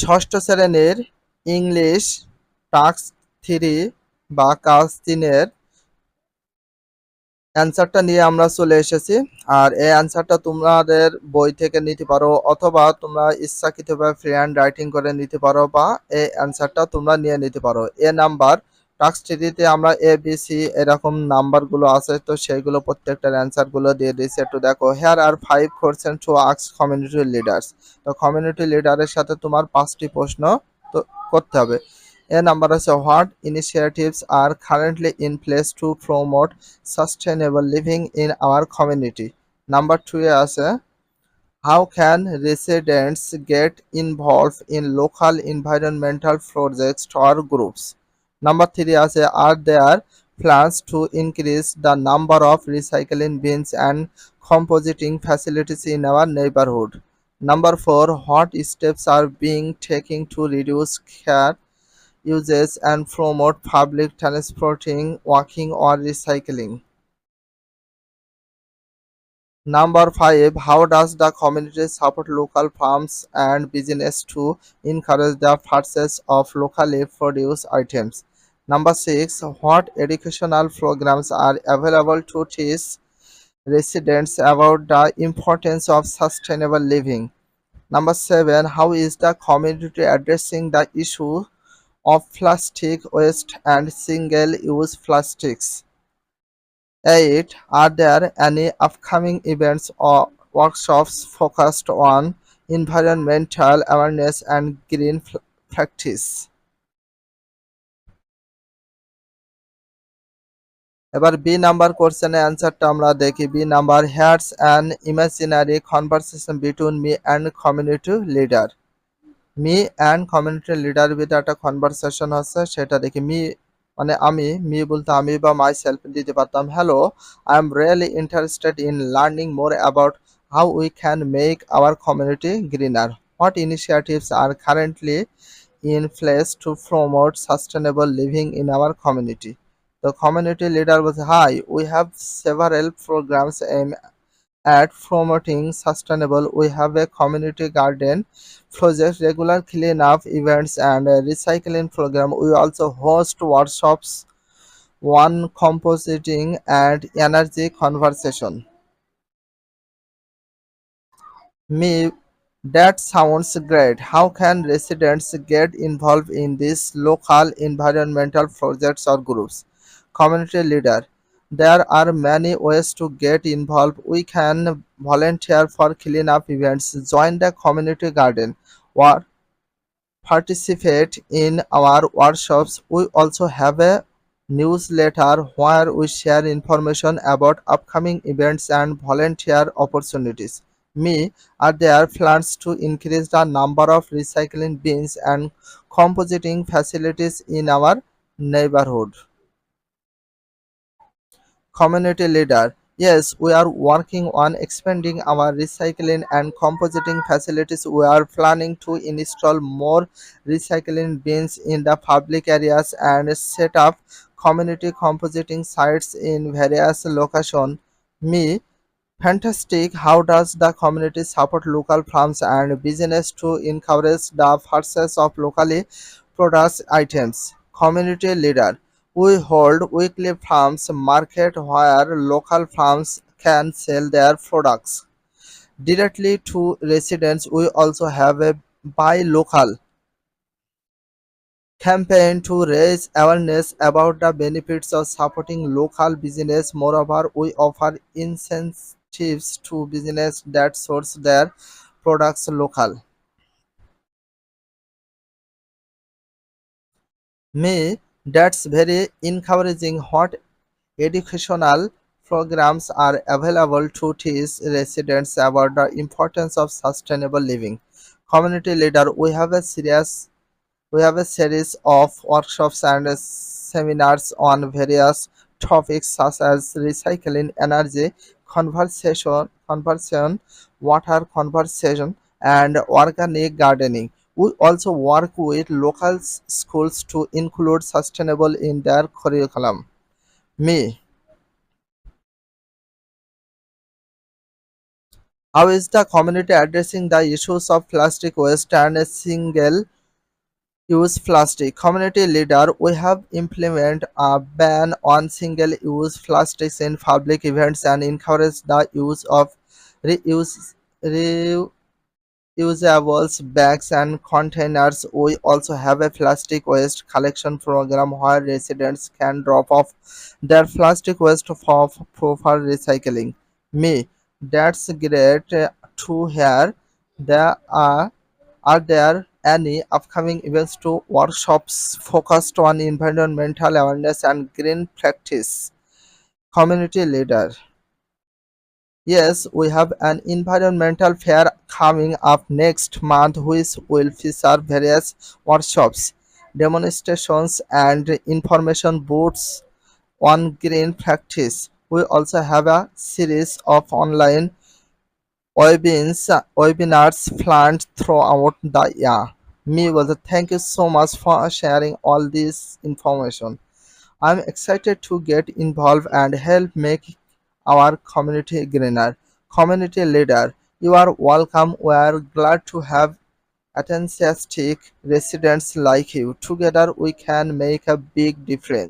ষষ্ঠ শ্রেণির English tax three বা কাজ তিনের অ্যান্সারটা নিয়ে আমরা চলে এসেছি। আর এই অ্যান্সারটা তোমাদের বই থেকে নিতে পারো অথবা তোমরা ইচ্ছাকৃতভাবে ফ্রি হ্যান্ড রাইটিং করে নিতে পারো বা এই অ্যান্সারটা তোমরা নিয়ে নিতে পারো। এ নাম্বার থ্রিতে আমরা এ বি সি এরকম নাম্বারগুলো আছে, তো সেইগুলো প্রত্যেকটার অ্যান্সারগুলো দিয়ে দিয়েছি। একটু দেখো here are five question to আক্স community leaders তো কমিউনিটি লিডারের সাথে তোমার পাঁচটি প্রশ্ন তো করতে হবে। এ নাম্বার আছে what initiatives are currently in place to promote sustainable living in our community number two A আছে how can residents get involve in local environmental projects or groups number three আছে আর দেয়ার plans to increase the number of recycling bins and compositing facilities in our neighborhood. Number four, what steps are being taken to reduce car uses and promote public transporting, walking or recycling? Number five, how does the community support local farms and business to encourage the purchase of locally produced items? Number six, what educational programs are available to teach residents about the importance of sustainable living? Number seven, how is the community addressing the issue of plastic waste and single-use plastics? 8. Are there any upcoming events or workshops focused on environmental awareness and green practice? এবার B number কোশ্চেনের অ্যান্সারটা আমরা দেখি। B number hats and imaginary conversation between me and community leader me and community leader ভিতরে একটা conversation হচ্ছে সেটা দেখি। মি মানে আমি মি বলতে আমি বা মাই সেলফ দিতে পারতাম hello I am really interested in learning more about how we can make our community greener what initiatives are currently in place to promote sustainable living in our community The community leader was hi. We have several programs aimed at promoting sustainable. We have a community garden project, regular cleanup events, and a recycling program. We also host workshops, one compositing and energy conversation. Me, that sounds great. How can residents get involved in these local environmental projects or groups? Community leader. There are many ways to get involved. We can volunteer for cleanup events, join the community garden, or participate in our workshops. We also have a newsletter where we share information about upcoming events and volunteer opportunities. Me, are there plans to increase the number of recycling bins and compositing facilities in our neighborhood? Community leader. Yes, we are working on expanding our recycling and compositing facilities. We are planning to install more recycling bins in the public areas and set up community compositing sites in various locations. Me, fantastic. How does the community support local farms and business to encourage the purchase of locally produced items? Community leader. We hold weekly farms market where local farms can sell their products directly to residents. We also have a buy local campaign to raise awareness about the benefits of supporting local business. Moreover, we offer incentives to business that source their products local. Me, that's very encouraging. What educational programs are available to teach residents about the importance of sustainable living? Community leader, we have a serious we have a series of workshops and seminars on various topics such as recycling, energy, conversation, conversion, water conservation, and organic gardening. We also work with local schools to include sustainable in their curriculum. Me, How is the community addressing the issues of plastic waste and single use plastic? Community leader, we have implemented a ban on single use plastics in public events and encourage the use of reuse reusables bags and containers. We also have a plastic waste collection program where residents can drop off their plastic waste for proper recycling. Me, that's great to hear. There are are there any upcoming events to workshops focused on environmental awareness and green practice? Community leader. Yes, we have an environmental fair coming up next month which will feature various workshops, demonstrations and information booths on green practice. We also have a series of online webinars, webinars planned throughout the year. Me was thank you so much for sharing all this information. I'm excited to get involved and help make our community greener. Community leader, you are welcome. We are glad to have enthusiastic residents like you. Together we can make a big difference.